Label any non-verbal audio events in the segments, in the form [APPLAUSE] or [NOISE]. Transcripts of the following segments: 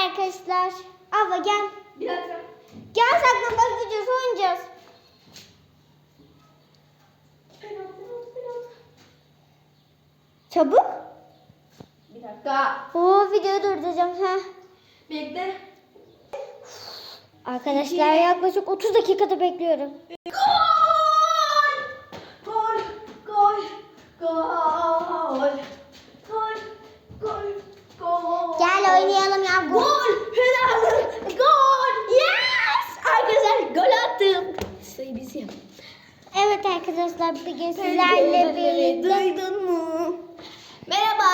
arkadaşlar. Ava gel. Bir dakika. Gel saklambaç videosu oynayacağız. Çabuk. Bir dakika. Oo videoyu durduracağım. Heh. Bekle. Arkadaşlar yaklaşık 30 dakikada bekliyorum. Gol! Gol! Gol! Gol! Gol! Gol! Gol! Gel ya. Gol! Helal! Gol! Yes! Arkadaşlar gol attım. Sayı bizim. Evet arkadaşlar bugün sizlerle birlikte Duydun mu? Merhaba.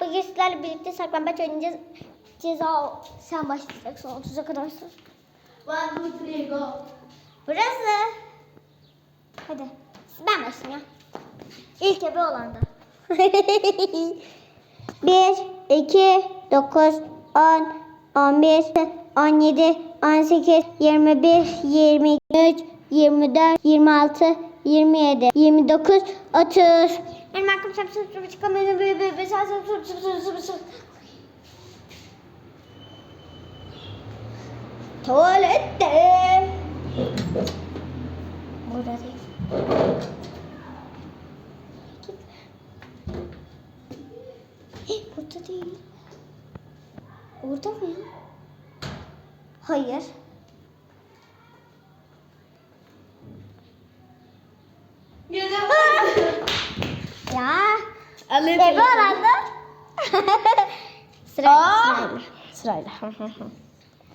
bugün sizlerle birlikte saklambaç oynayacağız. Ceza sen başlayacaksın 30'a kadar sor. One, two, three, go. Burası. Hadi. Ben başlayayım ya. İlk ebe olan da. 1, 2, 9, 10, 11, 17, 18, 21, 23, 24, 26, 27, 29, 30. Benim aklım çarpı çarpı çarpı çıkamıyor. Bir, bir, bir, çarpı çarpı çarpı çarpı çarpı çarpı. Tuvalette. Burada değil. Burada değil. Orada mı ya? Hayır. Ya. Alayım. Ebe orandı. Sıra Aa! sırayla. Sırayla. [LAUGHS]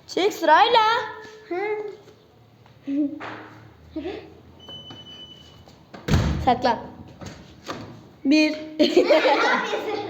Çek sırayla. [LAUGHS] Saklan. Bir. [LAUGHS]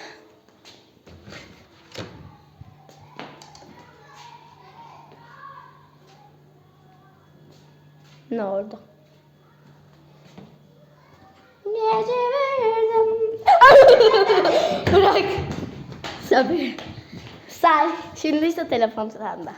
Ne orada? Gece verdim. [LAUGHS] Bırak. Sabır. Say. Şimdi ise telefon iki,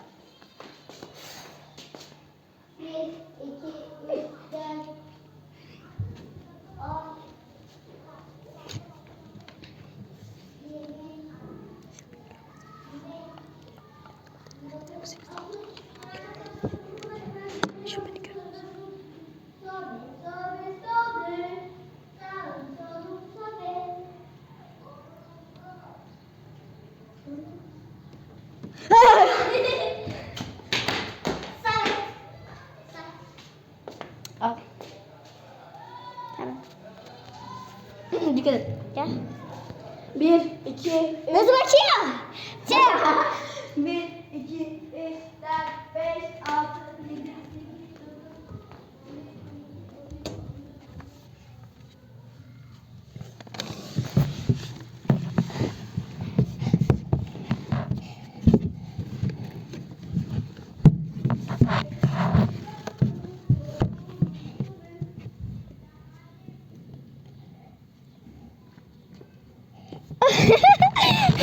Dikkat et. Gel. Bir, iki, üç. Nasıl bakıyor? Çek. [LAUGHS] Bir, iki,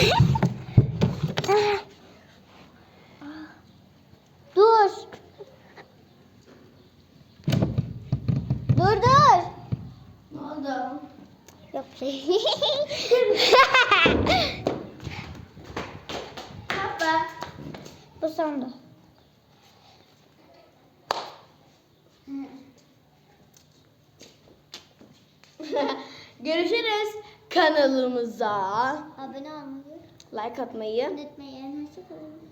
[LAUGHS] Dur. Dur dur. Ne oldu? Yok [LAUGHS] şey. Bu sandı. [LAUGHS] Görüşürüz kanalımıza. Abone olmayı Like atmayı unutmayın. Hoşçakalın.